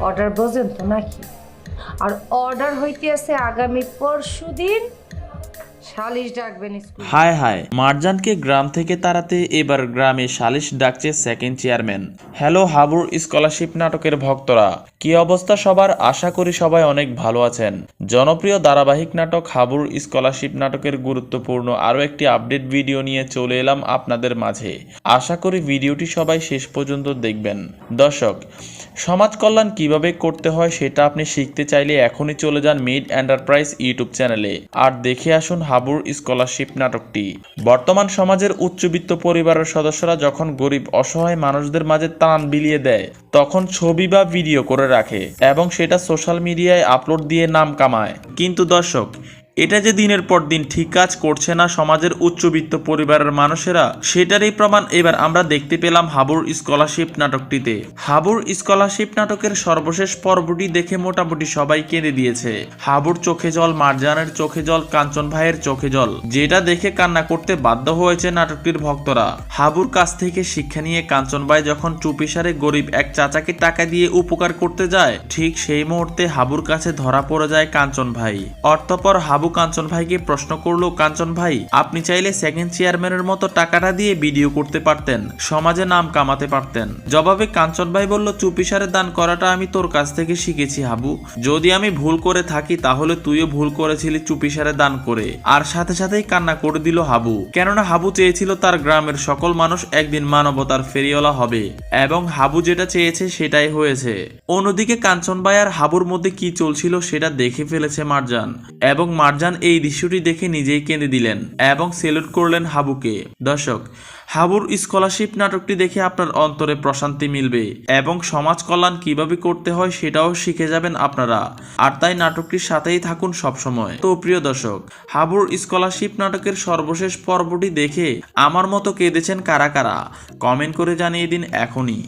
Order বোঝেন তো নাকি? আর অর্ডার হইতে আছে আগামী পরশু দিন মারজানকে গ্রাম থেকে তাড়াতে এবার গ্রামে সালিশ ডাকছে সেকেন্ড চেয়ারম্যান হ্যালো হাবুর স্কলারশিপ নাটকের ভক্তরা। কি অবস্থা সবার? আশা করি সবাই অনেক ভালো আছেন। জনপ্রিয় ধারাবাহিক নাটক হাবুর স্কলারশিপ নাটকের গুরুত্বপূর্ণ আরও একটি আপডেট ভিডিও নিয়ে চলে এলাম আপনাদের মাঝে। আশা করি ভিডিওটি সবাই শেষ পর্যন্ত দেখবেন। দর্শক, সমাজ কল্যাণ কীভাবে করতে হয় সেটা আপনি শিখতে চাইলে এখনই চলে যান মিড এন্টারপ্রাইজ ইউটিউব চ্যানেলে। আর দেখে আসুন হাবুর স্কলারশিপ নাটকটি। বর্তমান সমাজের উচ্চবিত্ত পরিবারের সদস্যরা যখন গরিব, অসহায় মানুষদের মাঝে তান বিলিয়ে দেয়, তখন ছবি বা ভিডিও করে রাখে এবং সেটা সোশ্যাল মিডিয়ায় আপলোড দিয়ে নাম কামায়। কিন্তু দর্শক এটা যে দিনের পর দিন ঠিক কাজ করছে না সমাজের উচ্চবিত্ত পরিবারের মানুষেরা, সেটারই প্রমাণ এবার আমরা দেখতে পেলাম হাবুর স্কলারশিপ নাটকটিতে। হাবুর স্কলারশিপ নাটকের সর্বশেষ পর্বটি দেখে মোটামুটি সবাই কেঁদে দিয়েছে। হাবুর চোখে জল, মারজানের চোখে জল, কাঞ্চন ভাইয়ের চোখে জল, যেটা দেখে কান্না করতে বাধ্য হয়েছে নাটকটির ভক্তরা। হাবুর কাছ থেকে শিক্ষা নিয়ে কাঞ্চন ভাই যখন চুপিসারে গরিব এক চাচাকে টাকা দিয়ে উপকার করতে যায়, ঠিক সেই মুহূর্তে হাবুর কাছে ধরা পড়ে যায় কাঞ্চন ভাই। অর্থপর হাবু কাঞ্চন ভাইকে প্রশ্ন করল, কাঞ্চন ভাই, আপনি চাইলে সেকেন্ড চেয়ারম্যানের মতো টাকাটা দিয়ে ভিডিও করতে পারতেন, সমাজে নাম কামাতে পারতেন। জবাবে কাঞ্চন ভাই বলল চুপিসারে দান করাটা আমি তোর কাছ থেকে শিখেছি, হাবু। যদি আমি ভুল করে থাকি, তাহলে তুইও ভুল করেছিলি চুপিসারে দান করে। আর সাথে সাথেই কান্না করে দিল হাবু। কেননা হাবু চেয়েছিল তার গ্রামের সকল মানুষ একদিন মানবতার ফেরিওয়ালা হবে, এবং হাবু যেটা চেয়েছে সেটাই হয়েছে। অন্যদিকে কাঞ্চন ভাই আর হাবুর মধ্যে কি চলছিল সেটা দেখে ফেলেছে মারজান, এবং মারজান এই দৃশ্যটি দেখে নিজেই কেঁদে দিলেন এবং সেলুট করলেন হাবুকে। দর্শক, হাবুর স্কলারশিপ নাটকটি দেখে আপনার অন্তরে প্রশান্তি মিলবে এবং সমাজ কল্যাণ কীভাবে করতে হয় সেটাও শিখে যাবেন আপনারা। আর তাই নাটকটির সাথেই থাকুন সবসময়। তো প্রিয় দর্শক, হাবুর স্কলারশিপ নাটকের সর্বশেষ পর্বটি দেখে আমার মতো কেঁদেছেন কারা কারা? কমেন্ট করে জানিয়ে দিন এখনই।